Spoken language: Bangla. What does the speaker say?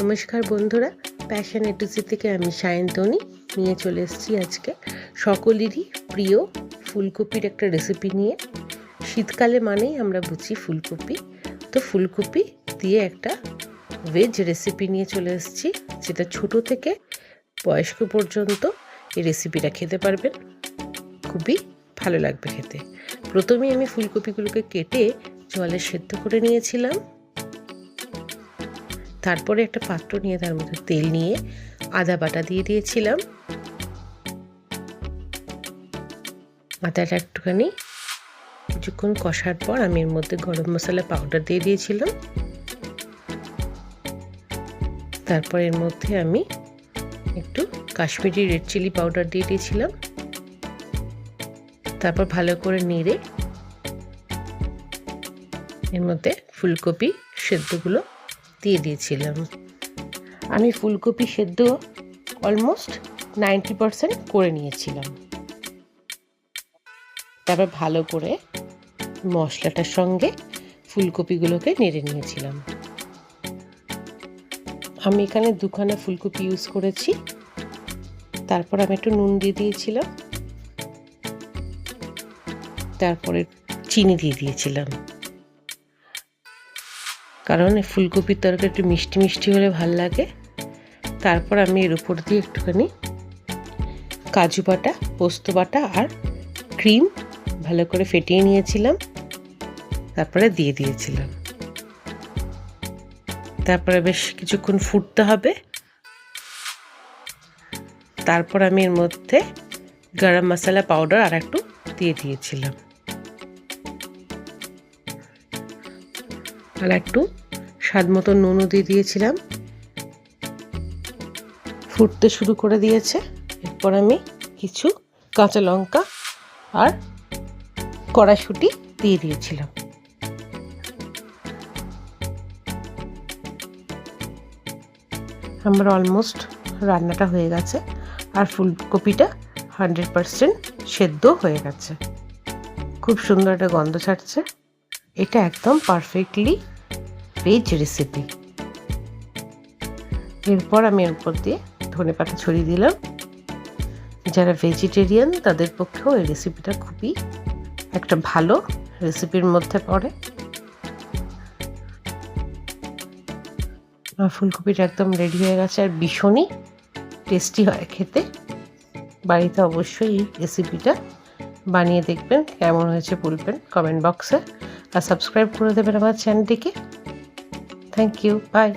নমস্কার বন্ধুরা প্যাশন এটুসি থেকে আমি সায়ন্তনী, নিয়ে চলে এসেছি আজকে সকলেরই প্রিয় ফুলকপির একটা রেসিপি নিয়ে। শীতকালে মানেই আমরা বুঝি ফুলকপি। তো ফুলকপি দিয়ে একটা ভেজ রেসিপি নিয়ে চলে এসেছি, যেটা ছোট থেকে বয়স্ক পর্যন্ত এই রেসিপিটা খেতে পারবেন। খুবই ভালো লাগবে খেতে। প্রথমে আমি ফুলকপিগুলোকে কেটে জলে সেদ্ধ করে নিয়েছিলাম। তারপরে একটা পাত্র নিয়ে তার মধ্যে তেল নিয়ে আদা বাটা দিয়ে দিয়েছিলাম। আদাটা একটুখানি কিছুক্ষণ কষার পর আমি এর মধ্যে গরম মশলা পাউডার দিয়ে দিয়েছিলাম। তারপর এর মধ্যে আমি একটু কাশ্মীরি রেড চিলি পাউডার দিয়ে দিয়েছিলাম। তারপর ভালো করে নেড়ে এর মধ্যে ফুলকপি সেদ্ধগুলো দিয়ে দিয়েছিলাম। আমি ফুলকপি সেদ্ধ অলমোস্ট নাইনটি পারসেন্ট করে নিয়েছিলাম। তারপর ভালো করে মশলাটার সঙ্গে ফুলকপিগুলোকে নেড়ে নিয়েছিলাম। আমি এখানে দুখানা ফুলকপি ইউজ করেছি। তারপর আমি একটু নুন দিয়ে দিয়েছিলাম। তারপরে চিনি দিয়ে দিয়েছিলাম। কারণ ফুলকপির তরকারি একটু মিষ্টি মিষ্টি হলে ভালো লাগে। তারপর আমি এর উপর দিয়ে একটুখানি কাজু বাটা, পোস্ত বাটা আর ক্রিম ভালো করে ফেটিয়ে নিয়েছিলাম। তারপরে দিয়ে দিয়েছিলাম। তারপরে বেশ কিছুক্ষণ ফুটতে হবে। তারপর আমি এর মধ্যে গরম মশলা পাউডার আর একটু দিয়ে দিয়েছিলাম। একটু স্বাদ মতো নুনও দিয়ে দিয়েছিলাম। ফুটতে শুরু করে দিয়েছে। এরপর আমি কিছু কাঁচা লঙ্কা আর কড়াশুটি দিয়ে দিয়েছিলাম। আমার অলমোস্ট রান্নাটা হয়ে গেছে আর ফুলকপিটা হান্ড্রেড পারসেন্ট সেদ্ধ হয়ে গেছে। খুব সুন্দর একটা গন্ধ ছাড়ছে। এটা একদম পারফেক্টলি ভেজ রেসিপি এরপর আমি এর উপর দিয়ে ধনে পাতা ছড়িয়ে দিলাম। যারা ভেজিটেরিয়ান তাদের পক্ষেও এই রেসিপিটা খুবই একটা ভালো রেসিপির মধ্যে পড়ে। ফুলকপিটা একদম রেডি হয়ে গেছে আর ভীষণই টেস্টি হয় খেতে। বাড়িতে অবশ্যই এই রেসিপিটা বানিয়ে দেখবেন, কেমন হয়েছে বলবেন কমেন্ট বক্সে আর সাবস্ক্রাইব করে দেবেন আমার চ্যানেলটিকে। Thank you by